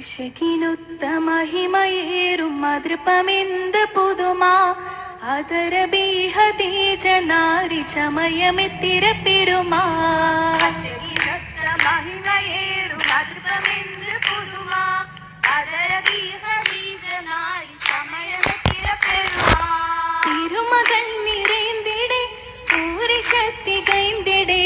അശകിനൊത്ത മഹിമയേറും മാതൃപമെന്ത് പുതുമാ. അതരബീഹതീജനാരി ചമയമെത്തിര പെരുമാ അശകിനൊത്ത മഹിമയേറും മാതൃപമെന്ത് പുതുമാ. അതരബീഹബീജനായി സമയമെത്തിര പെരുമാ തിരുമകൾ നിറൈന്തിടെ പൂരിശക്തി കൈന്തിടെ.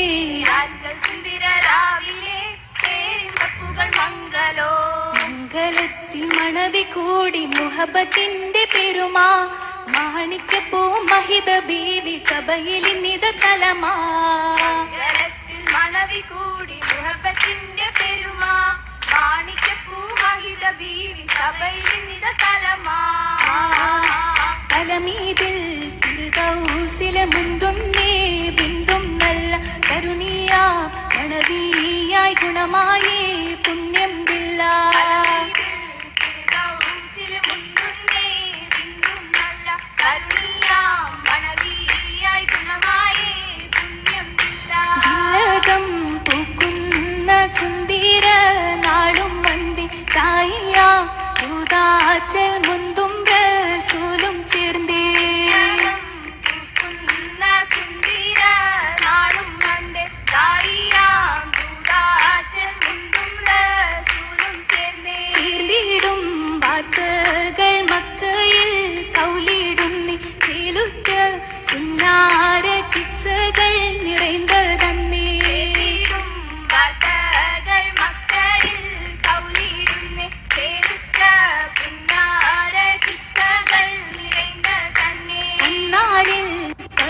മണവി കൂടി മുഹബത്തിന്റെ പെരുമാ. മാണിക്കപ്പൂ മഹിത ബീവി സഭയിൽ നിത തലമാ. മണവി കൂടി മുഹബത്തിന്റെ പെരുമാ. മാണിക്കപ്പൂ മഹിത ബീവി സഭയിൽ നിത തലമാ. തലമീതിൽ ൂതാച്ചൽ മുന്തും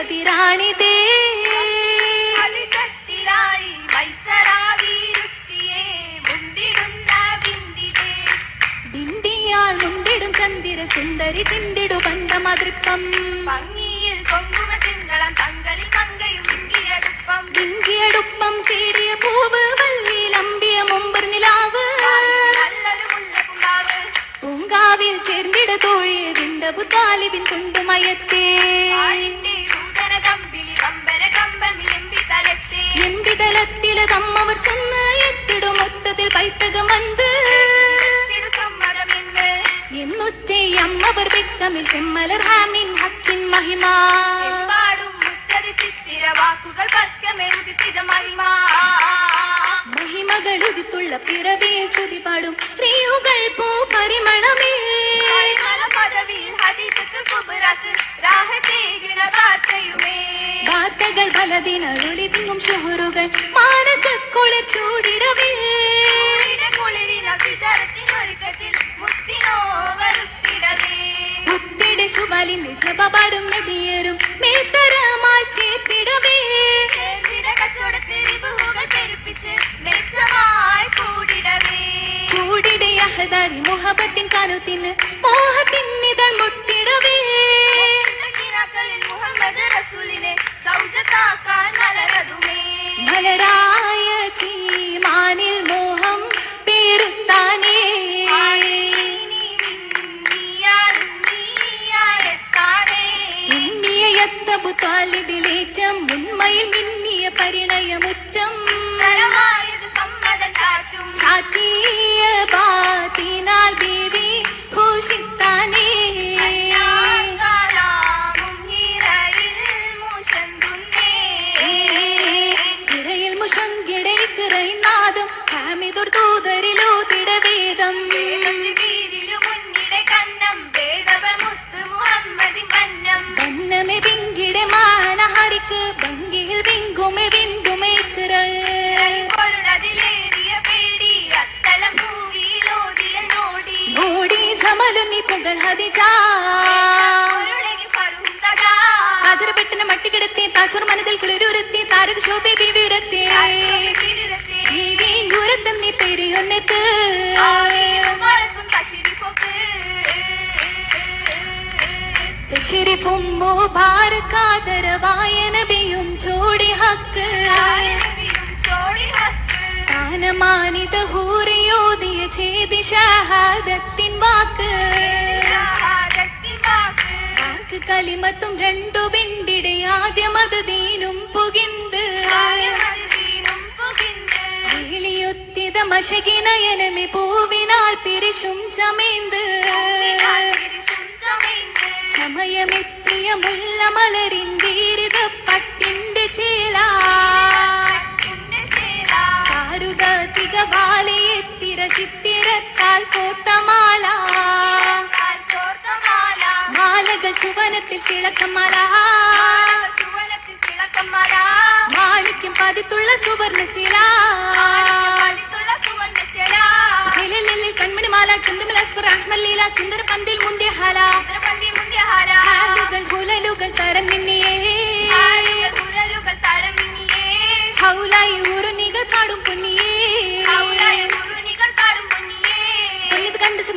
அதிராணி தே. சந்திர சுந்தரி திண்டிடு வந்த மதிர்ப்பம். பங்கியில் பொங்கும திங்களம் தங்களில் பங்கையும் இங்கி அடுப்பம் இங்கி அடுப்பம் தேடிய பூவு வள்ளி லம்பிய மும்பர் நிலாவு. பூங்காவில் சேர்ந்திட தோழிய விண்டபு தாலிவின் துண்டு மயத்தே. தம் அவர் சொன்ன எத்திடும் மொத்தத்தில் பைத்தகம் வந்து என்னுச்சை அம்மவர் திக்கமில் செம்மலர் ஹாமின் ஹக்கின் மகிமா. பாடும் முத்தரி சித்திர வாக்குகள் பக்கமெழுதித்திட மகிமா. மகிமகள் உதித்துள்ள பிறவியை துதிபாடும் ரீயுகள் பூ பரிமணமே வார்த்தைகள் பலதின் அருளி திங்கும் சுகுருகள் மான കൂടിട കുളിരിൽ അഭിചരത്തിനൊരുക്കത്തിൽ മുത്തിനോ വരുത്തിടവേ പുത്തിടെ ചുവലിന്റെ ജപബാരും നബിയരും മേത്തരമായി ചേർത്തിടവേ. ചേർന്നിട കച്ചവടത്തിൽ റിബുകൾ പെരുപ്പിച്ച് വെളിച്ചമായി കൂടിടവേ. താനു തിന്ന് മോഹത്തിന്നിതൾ മുട്ടിടവേ. കിനാക്കളിൽ മുഹമ്മദ് റസൂലിനെ സൗജത്താക്കാൻ മലരതുമേ. മലരായ ചീമാനിൽ മോഹം പേരുത്താനേ മട്ടിക്കിടത്തി താച്ചോർ മനതിൽ കുളിരുരത്തി താരക ശോഭെ ബീവിരത്തി ബീവിയുരത്തന്നി പെരിയൊന്നെത്ത് തശരിഫും മുബാരക്കാതരവായ നബിയും ജോടി ഹക്ക്. താനമാനിത ഹൂറിയോദിയ ഛേദി ഷഹാദത്തിൻ വാക്ക്. വാക്ക് കലിമത്തും രണ്ടു പിണ്ടിടെ ആദ്യമത് ദീനും പുകിന്ത്. വിളിയൊത്തിത മശകിനയനമെ പൂവിനാൽ പിരിശും ചമേന്ത്. സമയമെത്തിയ മുല്ല മലരിൻ വീരിത പട്ടിന്റെ ചേല. സാരുദാതിക ബാലയെത്തിര ചിത്തിരത്താൽ കോട്ടമാല. மாலைகள் சுவனத்தில் கிழக்கமரா சுவனத்தில் கிழக்கமரா மாணிக்கம் பதித்துள்ள சுவர்ண சிலா. சிலில் கண்மணி மாலா சுந்தமலஸ்வர் அஹ்மல் லீலா சுந்தர பந்தில் முந்திய ஹலா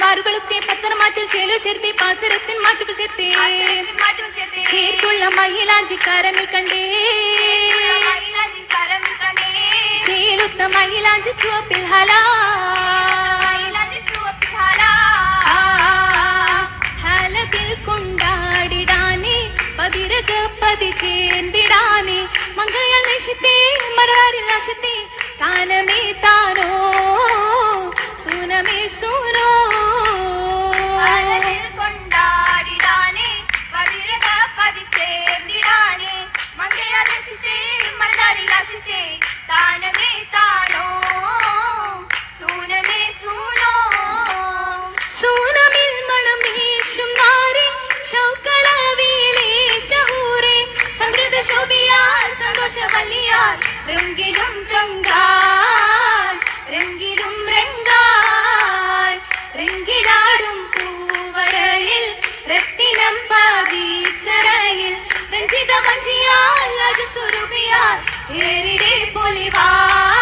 സുമാറുകളെത്തി പത്തനമാറ്റിൽ ചേലു ചേർത്തി പാസരത്തിൻ മാറ്റുകൾ ചേർത്തേ. ചേർത്തുള്ള മഹിളാഞ്ചിക്കാരനിൽ കണ്ടേ. ചേലുത്ത മഹിളാഞ്ചി ചുവപ്പിൽ ഹലാ. ഹാലതിൽ കൊണ്ടാടിടാനേ പതിരക പതി ചേർന്നിടാനേ മംഗയാൽ നശിത്തേ മറാരിൽ നശിത്തേ താനമേ താനോ. സൂനമേ സൂനോ. കൊണ്ടാടിടാനേ പതിരക ప్రపంచియాల్ రజసురుపియాల్ ఏరిడే పొలివాల్